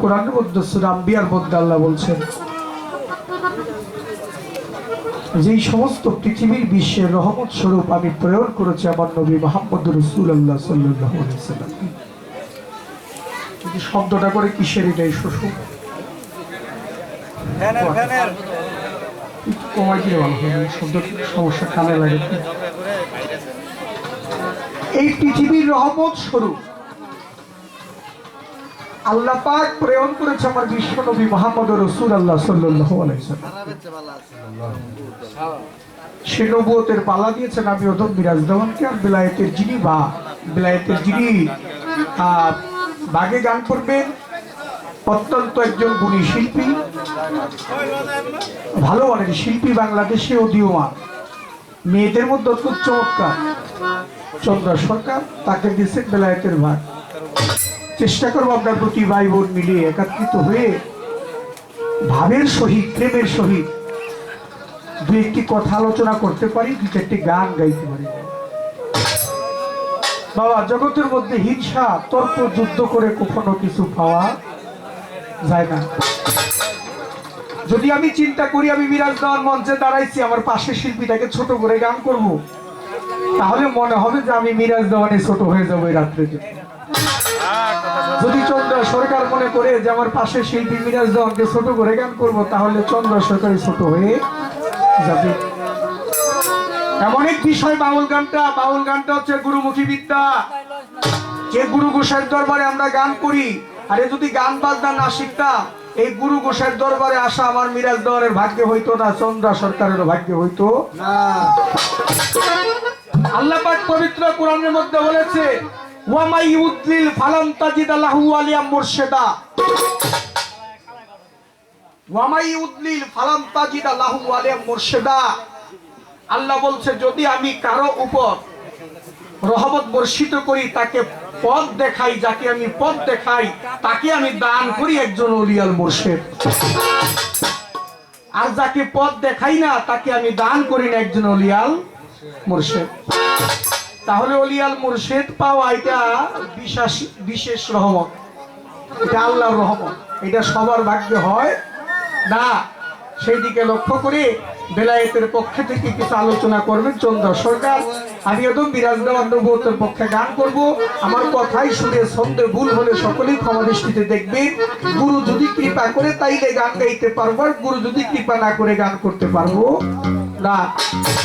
কোরআনের মধ্যে সুরাম বিয়ার মধ্যে আল্লাহ বলছেন যেই সমস্ত পৃথিবীর বিশ্বের রহমত স্বরূপ আমি প্রেরণ করেছি আমার নবী মোহাম্মদ রসুল আল্লাহ সাল্লাহ কিন্তু শব্দটা করে কিসের এটাই শ্বশুর একটু কমাই দিলে ভালো হবে শব্দ সমস্যা কানে লাগে। এই পৃথিবীর রহমত স্বরূপ আল্লাহ পাক প্রেরণ করেছে আমার বিশ্ব নবী মোহাম্মদ রসুল আল্লাহ সাল্লাহ সে নবুয়তের পালা দিয়েছেন আমি ওদম বিরাজ দেওয়ানকে আর বেলায়েতের যিনি বা, বেলায়েতের যিনি বাগে গান করবেন, অত্যন্ত একজন গুণী শিল্পী, ভালো মানের শিল্পী বাংলাদেশে উদীয়মান মেয়েদের মধ্যে অত্যন্ত চমৎকার। চন্দ্র সরকার, তাকে দিয়েছেন বেলায়েতের ভাগ। চেষ্টা করব আপনার প্রতি ভাই বোন মিলিয়ে, একাত্রিত হয়ে ভাবের সহিত, প্রেমের সহিত দু একটি কথা আলোচনা করতে পারি, দু চারটি গান গাইতে পারি। বাবা, জগতের মধ্যে হিংসা, তর্ক, যুদ্ধ করে কখনো কিছু পাওয়া যায় না। যদি আমি চিন্তা করি, আমি মিরাজ দেওয়ার মঞ্চে দাঁড়াইছি, আমার পাশের শিল্পীটাকে ছোট করে গান করব, তাহলে মনে হবে যে আমি মিরাজ দেওয়ানে ছোট হয়ে যাব এই রাত্রে যদি চন্দ্র সরকার মনে করে যে আমার পাশের শিল্পী মিরাজ দেওয়ানকে ছোট করে গান করব, তাহলে চন্দ্র সরকারই ছোট হয়ে যাবে। এমন এক বিষয়, বাউল গানটা বাউল গানটা হচ্ছে গুরুমুখী বিদ্যা। যে গুরু গোসাইয়ের দরবারে আমরা গান করি, আরে যদি গান বাজনা না শিখতাম, এই গুরু গোসাইয়ের দরবারে আসা আমার মিরাজ দেওয়ারের ভাগ্যে হইতো না, চন্দ্রা সরকারের ভাগ্যে হইতো আল্লাহ পাক পবিত্র কোরআনের মধ্যে বলেছে আল্লাহ বলছে, যদি আমি কারও উপর রহমত বর্ষিত করি, তাকে পথ দেখাই, যাকে আমি পথ দেখাই, তাকে আমি দান করি একজন অলিয়াল মুর্শেদ। আর যাকে পথ দেখাই না, তাকে আমি দান করি না একজন অলিয়াল মুর্শেদ। তাহলে অলিয়াল মুর্শেদ পাওয়া এটা বিশেষ বিশেষ রহমত। এটা আল্লাহর রহমত। এটা সবার ভাগ্যে হয়। না সেই দিকে লক্ষ্য করে বেলায়েতের পক্ষে থেকে কিছু আলোচনা করবেন চন্দ্র সরকার। আমি একদম বিরাজ দেওয়ার নবুয়তের পক্ষে গান করব। আমার কথাই শুনে সন্দেহ ভুল হলে সকলেই ক্ষমা দৃষ্টিতে দেখবেন গুরু যদি কৃপা করে, তাইলে গান গাইতে পারব আর গুরু যদি কৃপা না করে গান করতে পারব। না,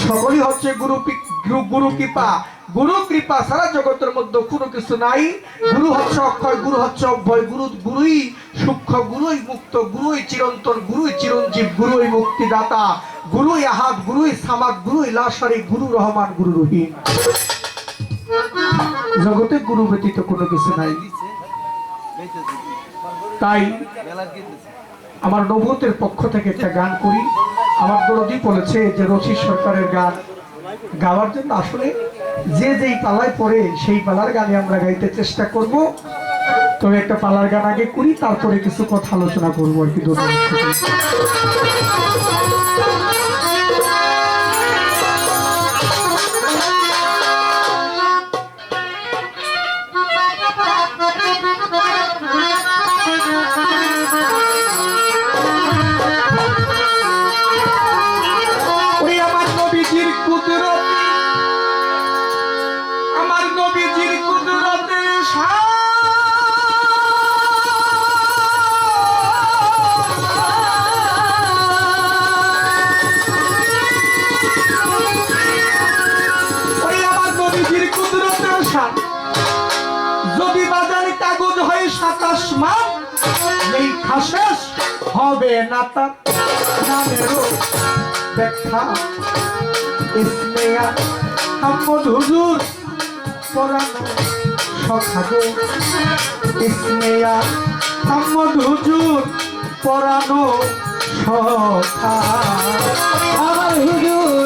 সকলই হচ্ছে গুরু- গুরু কৃপা। গুরু কৃপা সারা জগতের মধ্যে কোনো কিছু নাই। গুরু হচ্ছে অক্ষয়, গুরু হচ্ছে অভয় গুরু, গুরুই সূক্ষ্ম, গুরুই মুক্ত, গুরুই চিরন্তন, গুরুই চিরঞ্জীব, গুরুই মুক্তিদাতা, গুরুই আহাত, গুরুই সামাদ, গুরুই লাশারি, গুরু রহমান, গুরু রহিম। জগতে গুরু ব্যতীত কোনো কিছু নাই। তাই আমার নবতের পক্ষ থেকে একটা গান করি। আমার দরদি বলেছে যে রশি সরকারের গান গাওয়ার জন্য আসলে যে যেই পালায় পড়ে, সেই পালার গানে আমরা গাইতে চেষ্টা করব। তবে একটা পালার গান আগে করি, তারপরে কিছু কথা আলোচনা করব আর কি ধন্যবাদ যদি বাজারে কাগজ হয় সাতাশ মান এই খাসেস হবে না তার হুজুর পরানো সখাগো ইসমিয়া হুজুর পরানো সখা। হুজুরের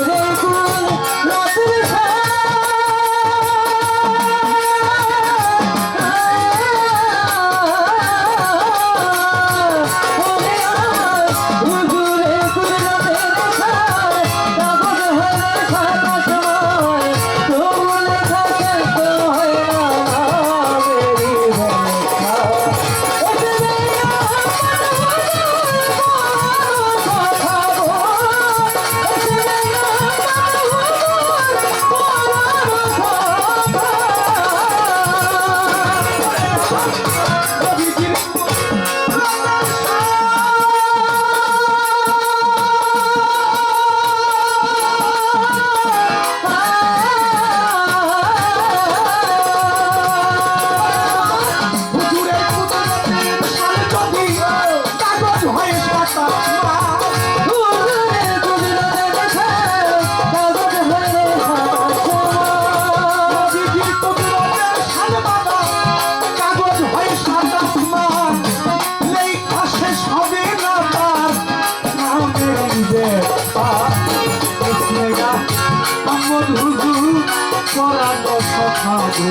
পরানো সখাবো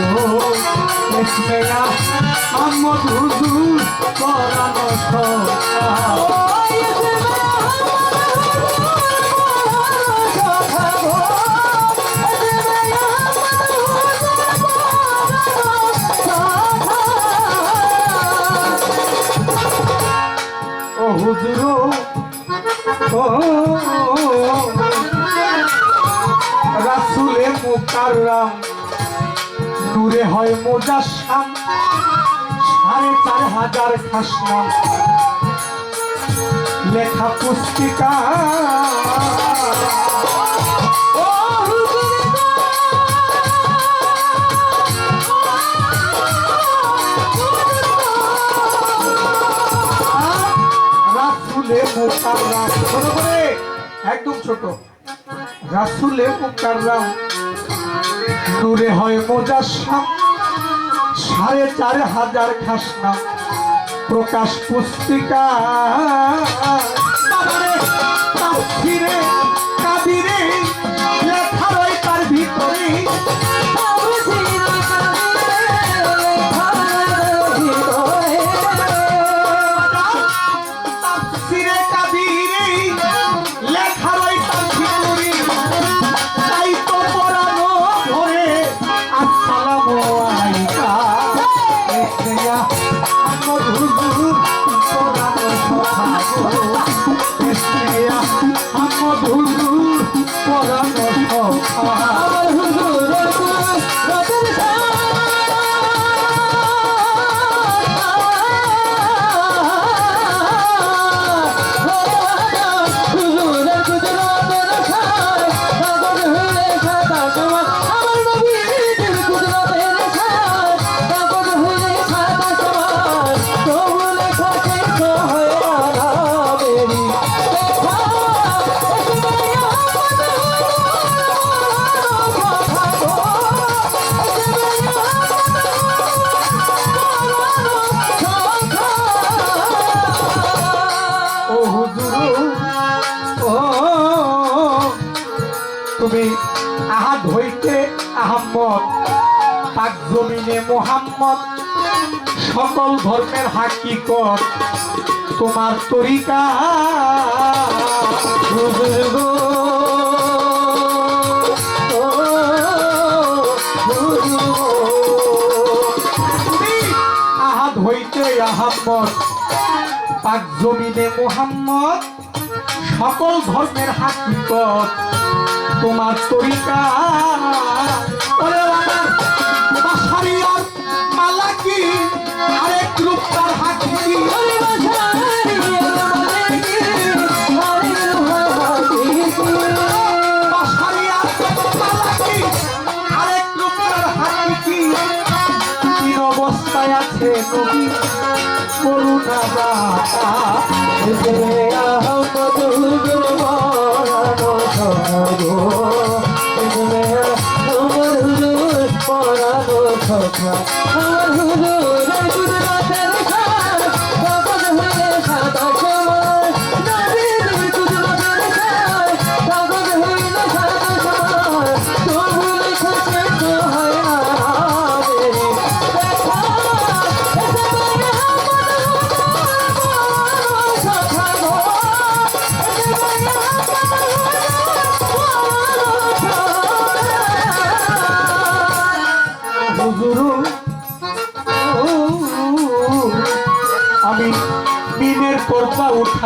এসমেয়া আহমদ হুজুর পরানো সখাবো হুজুর ও রাসুলে মুকাররাম নূরে হয় মোজাসাম সাড়ে চার হাজার খাসনা লেখা পুস্তিকা। রাসুলে মুকাররাম ছোট করে একদম ছোট। রাসুলে মুকাররাম দূরে হয় মোজাসাম সাড়ে চার হাজার খাসনা প্রকাশ পুস্তিকা। বাবারে, জমিনে মোহাম্মদ। সকল ধর্মের হাকিকত তোমার তরিকা। আহাদ হইতে আহম্মদ। পাক জমিনে মোহাম্মদ। সকল ধর্মের হাকিকত তোমার তরিকা।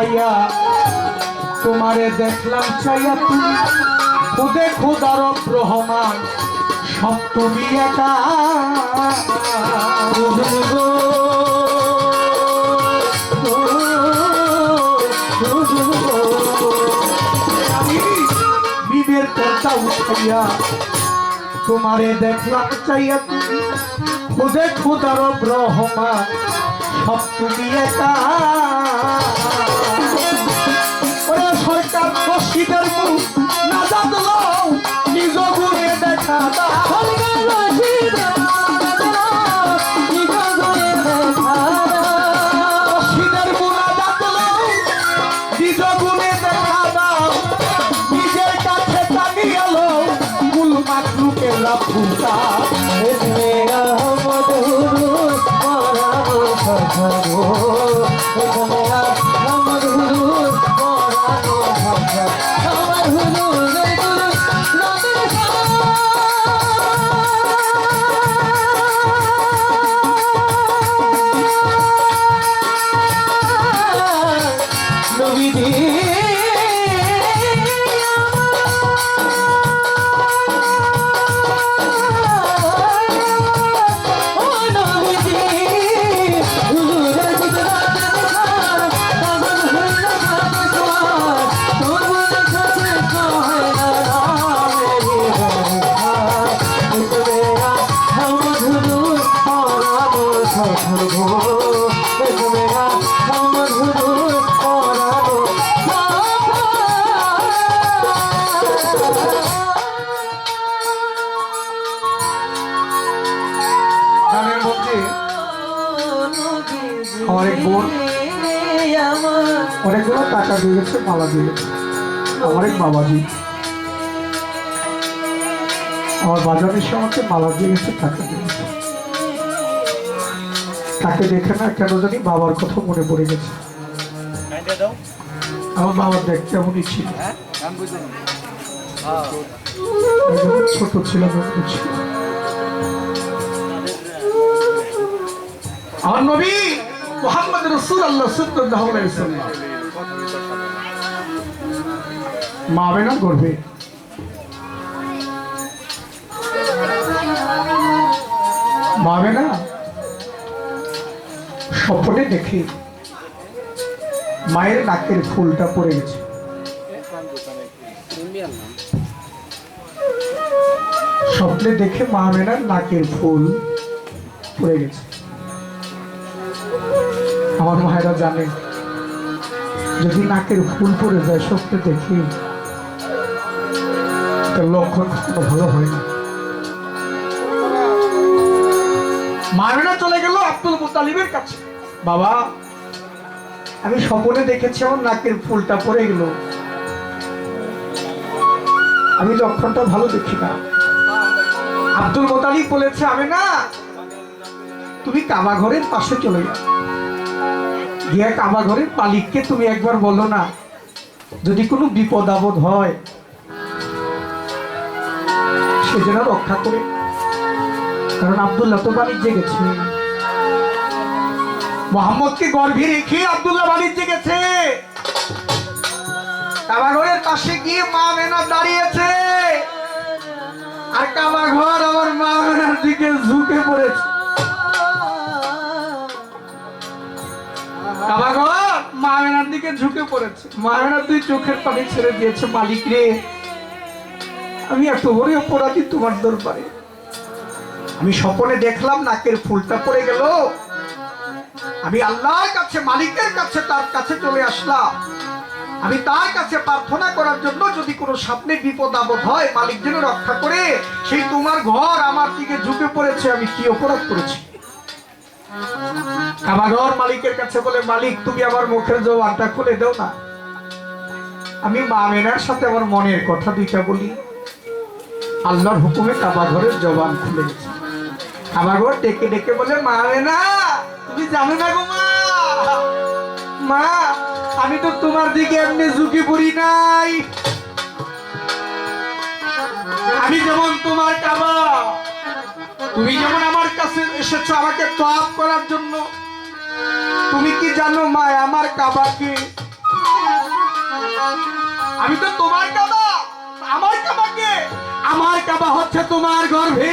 উঠাইয়া তোমারে দেখলাম চাইয়া তুমি। খুদে খুদার রহমান সব তুমি একা। তোমারে দেখলাম চাইয়া তুমি। খুদে খুদার ব্রহ্মা সব তুমি একা। মসজিদের মুখ না জানলো নিজ গুণে দেখা দাও মসজিদের মুনা জানলো নিজ টাকা দিয়েছে, মালা দিয়েছে। আমার এক বাবাজি আমার বাজার এসে আমাকে মালা দিয়েছে টাকা দিয়েছে তাকে দেখে না কেন জানি বাবার কথা মনে পড়ে গেছে। আমার বাবার দেখতে এমনই ছিল। ছোট ছিল আমার নবী মোহাম্মদ রসুল আল্লাহ সাল্লাল্লাহু মা হবে না গর্বে মা হবে না স্বপ্নে দেখি মায়ের নাকের ফুলটা পড়ে গেছে। স্বপ্নে দেখে মা মেনার নাকের ফুল পড়ে গেছে। আমার মায়েরা জানে, যদি নাকের ফুল পড়ে যায়, স্বপ্নে দেখি তার লক্ষণ ভালো হয় না মায়েরা চলে গেল আব্দুল মুতালিবের কাছে। বাবা, আমি স্বপ্নে দেখেছি আমার নাকের ফুলটা পড়ে গেল। আমি লক্ষণটা ভালো দেখি না। আব্দুল মোতালিব বলেছে, আমি না, তুমি কাবা ঘরের পাশে চলে যাও। গিয়া কাবা ঘরের মালিককে তুমি একবার বলো না, যদি কোনো বিপদ আপদ হয় সে যেন রক্ষা করে। কারণ আব্দুল্লাহ তো বাণিজ্যে গেছে। মোহাম্মদকে গর্ভে রেখে আব্দুল্লাহ বাণিজ্যে গেছে। কাবা ঘরের পাশে গিয়ে মা মেনা দাঁড়িয়েছে। আর কাবা ঘর আমার মা মেনার দিকে ঝুঁকে পড়েছে। কাবাঘর মা মেনার দিকে ঝুঁকে পড়েছে। মা মেনার দুই চোখের পানি ছেড়ে দিয়েছে, মালিক রে। আমি এত বড় অপরাধী তোমার দরবারে। আমি স্বপনে দেখলাম নাকের ফুলটা পড়ে গেল। আমি আল্লাহর কাছে, মালিকের কাছে, তার কাছে চলে আসলাম। আমি তার কাছে প্রার্থনা করার জন্য যদি কোনো স্বপ্নে বিপদ আপদ হয়, মালিক যেন রক্ষা করে, সেই তোমার ঘর আমার দিকে ঝুঁকে পড়েছে, আমি কি অপরাধ করেছি? কাবাঘর মালিকের কাছে বলে, মালিক, তুমি আমার মুখের জবানটা খুলে দাও না। আমি মা মেনার সাথে আমার মনের কথা দুইটা বলি। আল্লাহর হুকুমে কাবাঘরের জবান খুলে। গেছে কাবাঘর ডেকে ডেকে বলে, মা মেনা তুমি জানো না গো মা। মা, আমি তো তোমার দিকে এমনি ঝুঁকি পড়ি নাই। আমি যেমন তোমার কাবা, তুমি যেমন আমার কাছে এসেছ আমাকে তোয়াব করার জন্য। তুমি কি জানো মা, আমার কাবাকে আমি তো তোমার কাবা। আমার কাবাকে আমার কাবা হচ্ছে তোমার গর্ভে।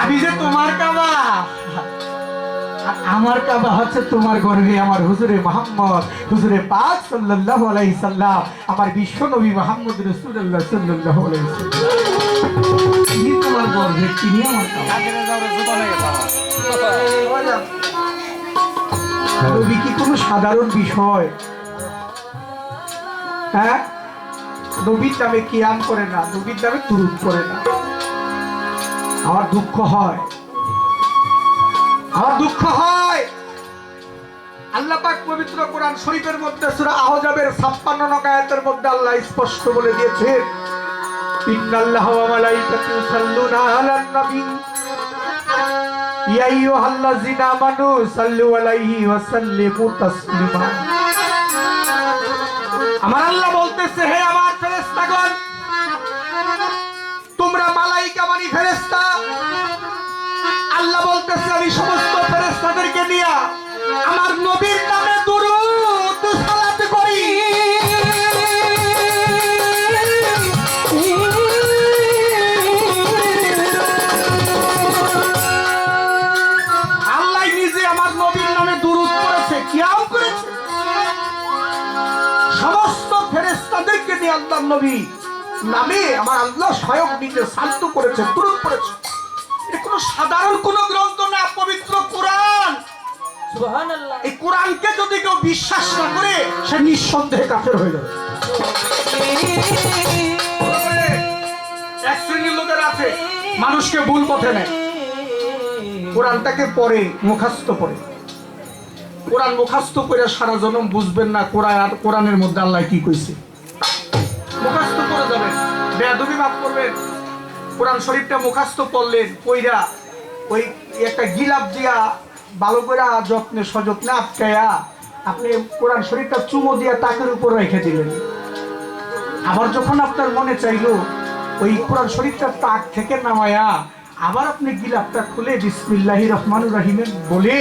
আমি যে তোমার কাবা আর আমার কাবা হচ্ছে তোমার গর্ভে আমার হুজুরে মোহাম্মদ হুজুরে পাক সাল্লাল্লাহু আলাইহি সাল্লাম আমার বিশ্ব নবী মোহাম্মদ রাসূলুল্লাহ সাল্লাল্লাহু আলাইহি সাল্লাম। সাধারণ বিষয় হ্যাঁ নবীর কিয়াম করে না নবীর তুরুপ করে না আমার দুঃখ হয় আমার দুঃখ হয় আল্লাহ পবিত্র কোরআন শরীফের মধ্যে সূরা আহজাবের 56 নং আয়াতের মধ্যে আল্লাহ স্পষ্ট বলে দিয়েছেন ইন্নাল্লাহা ওয়া মালাইকাতু ইউসাল্লুনা আলান নবী। ইয়া আইয়ুহাল্লাযিনা আমানু সাল্লু আলাইহি ওয়া সাল্লিমু তাসলিমা। আমার আল্লাহ বলতেছে, হে আমার ফেরেশতাগণ, তোমরা মালাইকা মানি ফেরেশতা। আল্লাহ বলতেছে, আমি সমস্ত ফেরেশতাদেরকে নিয়ে আমার নবীর নামে ফেরেশতাদেরকে নিয়ে আল্লাহ নবী নামে আমার আল্লাহ স্বয়ং নিজে শান্ত করেছে দুরূদ করেছে। এটা কোনো সাধারণ কোনো গ্রন্থ না পবিত্র কোরআন। এই কোরআনকে যদি কেউ বিশ্বাস না করে সে নিঃসন্দেহে কাফের হয়ে যাবে। এক শ্রেণির লোকের আছে মানুষকে ভুল পথে নেয়। কোরআনটাকে পড়ে মুখাস্ত পড়ে কোরআন মুখাস্ত করে সারা জনম বুঝবেন না কোরআন কোরআনের মধ্যে আল্লাহ কি কইছে। মুখাস্ত করে যাবেন বেয়াদবি মাফ করবেন। কোরআন শরীফটা মুখাস্ত পড়লেন কইরা ওই একটা গিলাপ দিয়া ভালো করে যত্নে সযত্নে আটকায়া আপনি কোরআন শরীফটা চুমো দিয়া তাকের উপর রেখে দিলেন। আবার যখন আপনার মনে চাইলো, ওই কোরআন শরীফটা তাক থেকে নামায়া আবার আপনি গিলাপটা খুলে বিসমিল্লাহি রহমানুর রাহিমের বলে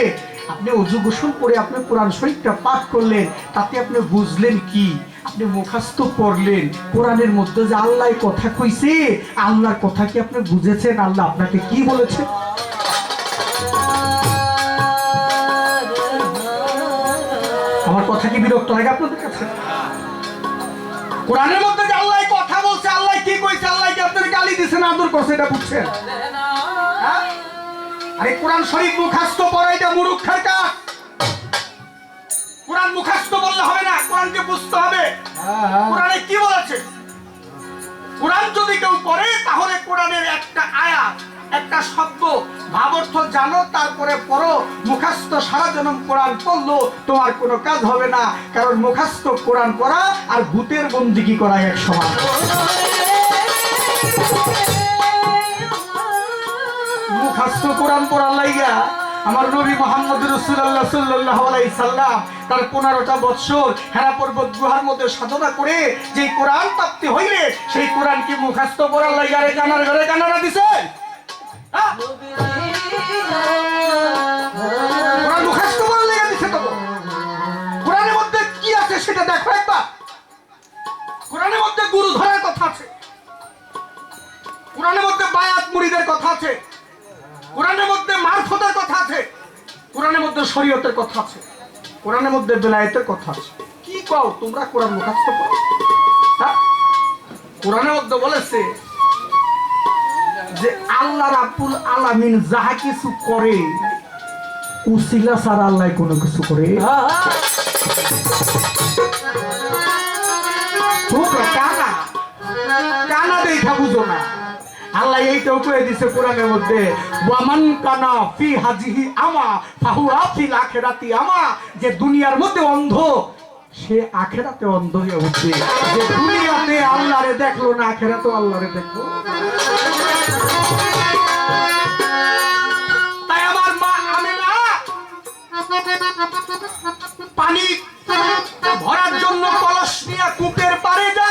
আপনি অজু গোসল করে আপনি কোরআন শরীফটা পাঠ করলেন, তাতে আপনি বুঝলেন কি? আপনি মুখাস্ত পড়লেন কোরআনের মধ্যে যে আল্লাহ কথা কইছে, আল্লাহর কথা কি আপনি বুঝেছেন? আল্লাহ আপনাকে কি বলেছে? আমার কথা কি বিরক্ত লাগে আপনাদের কাছে? কোরআনের মধ্যে যে আল্লাহ কথা বলছে, আল্লাহ কি কইছে, আল্লাহ কি আপনার গালি দিছে না আদর করছে, এটা বুঝছেন? হ্যাঁ? আরে কোরআন শরীফ মুখাস্ত পড়া এটা মুরুক্ষার কাজ কোরআন মুখাস্ত বললে হবে না কোরআনকে বুঝতে হবে। কোরআনে কি বলেছে? কোরআন যদি কেউ পড়ে তাহলে কোরআনের একটা আয়াত একটা শব্দ ভাবার্থ জানো তারপরে পড়ো। মুখাস্ত সারা জনম কোরআন পড়ল তোমার কোনো কাজ হবে না কারণ মুখাস্ত কোরআন পড়া আর ভূতের বন্দিগি করা এক সমান। মুখাস্ত কোরআন পড়ার লাইগা আমার নবী মোহাম্মদ রসুল্লাহ সাল্লাহ সাল্লাম তার পনেরোটা বৎসর হেরা পর্বত গুহার মধ্যে সাধনা করে যে কোরআন প্রাপ্তি হইলে সেই কোরআন কি মুখাস্ত পড়ার লাইগা রে কানার ঘরে কানারা দিছে। হ্যাঁ? কোরআন মুখাস্ত পড়ার লাইগা দিছে তো। কোরআনের মধ্যে কি আছে সেটা দেখো একবার। কোরআনের মধ্যে গুরু ধরার কথা আছে। কোরআনের মধ্যে বায়াত মুড়িদের কথা আছে। কোরআনের মধ্যে মারফতের কথা আছে। কোরআনের মধ্যে শরীয়তের কথা আছে। কোরআনের মধ্যে বেলায়েতের কথা আছে। কি কও তোমরা কোরআন মুখাস্ত করো? হ্যাঁ? কোরআনের মধ্যে বলেছে যে আল্লাহ রাব্বুল আলামিন যাহা কিছু করে উসিলা ছাড়া আল্লাহ কোনো কিছু করে কানা। কানা দেখা বুঝো না। আল্লাহ এইটাও কয়ে দিছে কোরআনের মধ্যে। ওয়ামান কানা ফি হাজিহি আমা, ফাহুয়া ফিল আখিরাতি আমা, যে দুনিয়ার মধ্যে অন্ধ, সে আখেরাতে অন্ধ হয়ে উঠবে। যে দুনিয়াতে আল্লাহরে দেখল না আখেরাতে আল্লাহরে দেখল। তাই আমার মা আমেনা পানি ভরার জন্য কলস নিয়ে কূপের পারে যায়।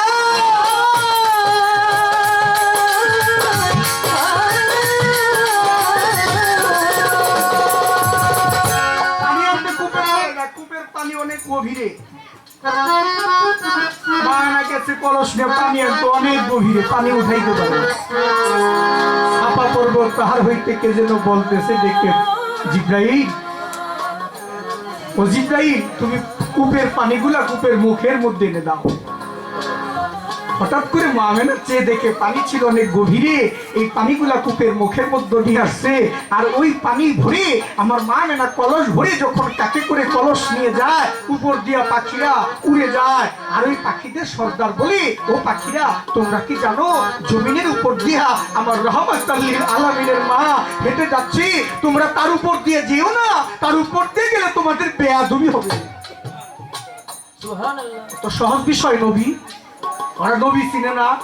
অনেক পানি পর্বত হইতে কে যেন বলতেছে ও জিব্রাইল তুমি কূপের পানিগুলা কূপের মুখের মধ্যে এনে দাও হঠাৎ করে মামেনা চেয়ে দেখে পানি ছিল অনেক গভীরে। এই পানিগুলা কূপের মুখের মধ্যে দিয়ে আসছে। আর ওই পানি ভরে আমার মা মেনা কলস ভরে যখন কাকে করে কলস নিয়ে যায় উপর দিয়া পাখিরা উড়ে যায়। আর ওই পাখিদের সর্দার বলে ও পাখিরা তোমরা কি জানো জমিনের উপর দিয়া আমার রহমত আলামিনের মা হেঁটে যাচ্ছি। তোমরা তার উপর দিয়ে যেও না তার উপর দিয়ে গেলে তোমাদের বেয়াদবি হবে। তো সহজ বিষয় নবী ওরা নবী চিনে না?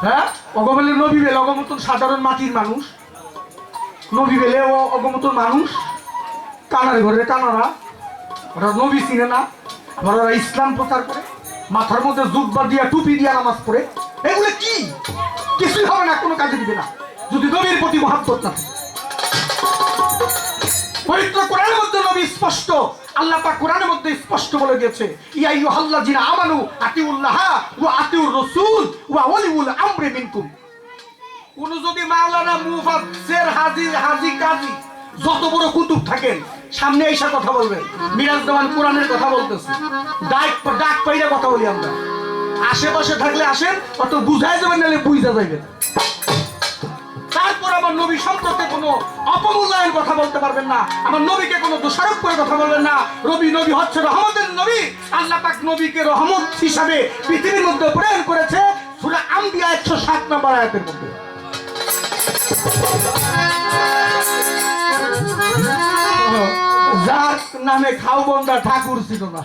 হ্যাঁ? অগমেলে নবী বেলে অগমতন সাধারণ মাটির মানুষ। নবী বেলে ও অগমতন মানুষ। কানার ঘরে কানারা। ওরা নবী চিনে না। আবার ওরা ইসলাম প্রচার করে। মাথার মধ্যে জুব্বা দিয়া, টুপি দিয়া নামাজ পড়ে। এগুলো কি? কিছুই হবে না, কোনো কাজে দিবে না। যদি নবীর প্রতি মহাব্বত না থাকে। পবিত্র কোরআনের মধ্যে নবী স্পষ্ট, আল্লাহ পাক কোরআনের মধ্যে স্পষ্ট বলে দিয়েছে ইয়া আইয়ুহাল্লাযিনা আমানু আতিউল্লাহ ওয়া আতিউর রাসূল ওয়া ওয়ালিউল আমরি মিনকুম। কোন যদি মাওলানা মুফাসসির হাজি কাজী, যত বড় কুতুব থাকেন, সামনে এসে কথা বলবেন মিরাজ কোরআনের কথা বলতেছে, ডাক ডাক পাইরা কথা বলি আমরা। আশেপাশে থাকলে আসেন, অত বুঝাই যাবেন নাহলে বুঝা আমার নবী সম্পর্কে কোনো অপমূল্যায়ন কথা বলতে পারবেন না। আমার নবীকে কোনো দোষারোপ করে কথা বলবেন না। রবি নবী হচ্ছে রহমতের নবী। আল্লাহ পাক নবীকে রহমত হিসাবে পৃথিবীর মধ্যে প্রেরণ করেছে। সূরা আম্বিয়া একশো সাত নম্বর আয়াতের মধ্যে। যার নামে খাও বন্দা ঠাকুর ছিল না।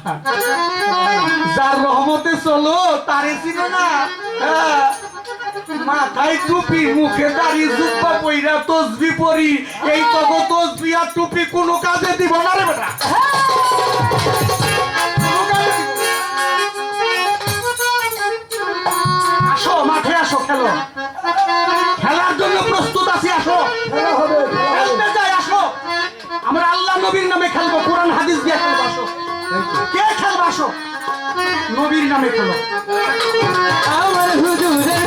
যার রহমতে চলো, তারে ছিল না। হ্যাঁ। মাথায় টুপি, মুখে দাড়ি, জুব্বা পইরা তসবি পরি। এই তগ তসবি আর টুপি কোনো কাজে দিব না রে বেটা। মাঠে আসো, খেলো। খেলার জন্য প্রস্তুত আছি, আসো। আমরা আল্লাহ নামে খেলব আসো। কে নবীর নামে খেলো। আমার হুজুরের